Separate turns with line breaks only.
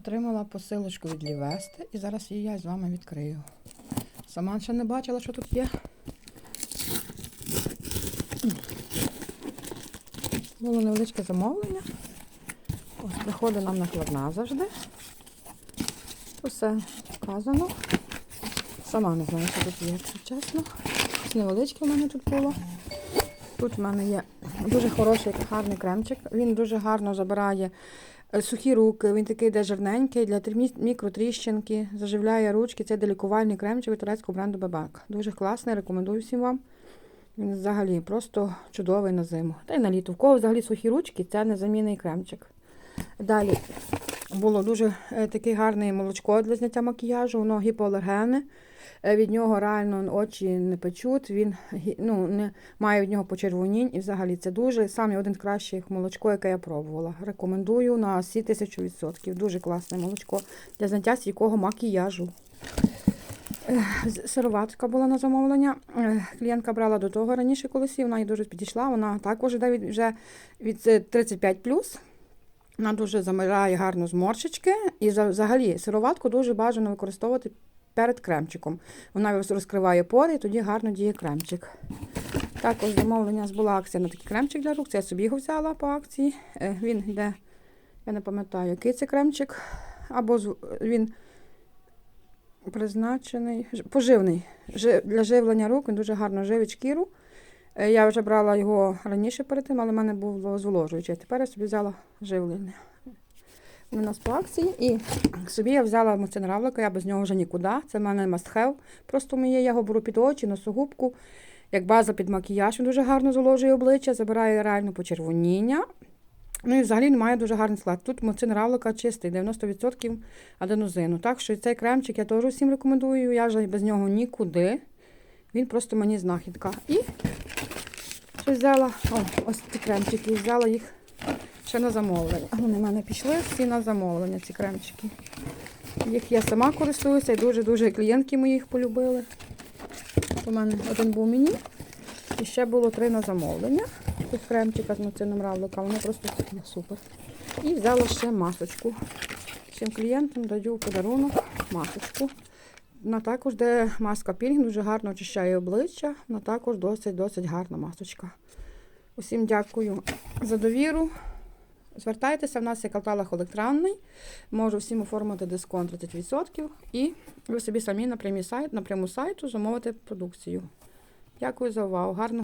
Отримала посилочку від Лівести і зараз її я з вами відкрию. Сама ще не бачила, що тут є. Було невеличке замовлення. Ось приходить нам накладна завжди. Тут все вказано. Сама не знаю, що тут є, якщо чесно. Невеличке в мене тут було. Тут в мене є дуже хороший, гарний кремчик. Він дуже гарно забирає сухі руки, він такий де жирненький, для трі- мікротріщинки, заживляє ручки. Це делікувальний кремчик від турецького бренду Бебек. Дуже класний, рекомендую всім вам. Він взагалі просто чудовий на зиму. Та й на літо. В кого взагалі сухі ручки, це незамінний кремчик. Далі було дуже е, таке гарне молочко для зняття макіяжу, воно гіпоалергенне. Е, Від нього реально очі не печуть, він ну, не має від нього почервонінь. І взагалі це дуже саме один з кращих молочко, яке я пробувала. Рекомендую на всі тисячу відсотків. Дуже класне молочко для зняття стійкого макіяжу. Е, Сироватка була на замовлення. Клієнтка брала до того раніше колись, вона їй дуже підійшла. Вона також йде від, вже від е, 35 Вона дуже замирає гарно зморшечки. І взагалі сироватку дуже бажано використовувати перед кремчиком. Вона розкриває пори, і тоді гарно діє кремчик. Також замовлення була акція на такий кремчик для рук. Це я собі його взяла по акції. Е, Він йде, я не пам'ятаю, який це кремчик. Або він призначений, поживний. Для живлення рук він дуже гарно живить шкіру. Е, Я вже брала його раніше перед тим, але в мене було зволожуюче. Тепер я собі взяла живлення. У нас по акції. І собі я взяла муцинравлика, я без нього вже нікуди. Це в мене have. Просто моє, я його беру під очі, носогубку. Як база під макіяж, він дуже гарно зволожує обличчя, забирає реально почервоніння. Ну і взагалі має дуже гарний склад. Тут муцин равлика чистий, 90% аденозину. Так що цей кремчик я теж всім рекомендую. Я вже без нього нікуди. Він просто мені знахідка. І взяла, о, ось ці кремчики, взяла їх ще на замовлення. Вони в мене пішли всі на замовлення, ці кремчики. Їх я сама користуюся і дуже-дуже клієнтки мої їх полюбили. У мене один був мені. І ще було три на замовлення. Тут кремчика з муцином равлика, вони просто супер. І взяла ще масочку. Всім клієнтам даю подарунок масочку. Вона також, де маска пілінг, дуже гарно очищає обличчя. Вона також досить-досить гарна масочка. Усім дякую за довіру. Звертайтеся, в нас є каталог електронний. Можу всім оформити дисконт 30%. І ви собі самі напрямі сайт, напряму сайту замовити продукцію. Дякую за увагу. Гарного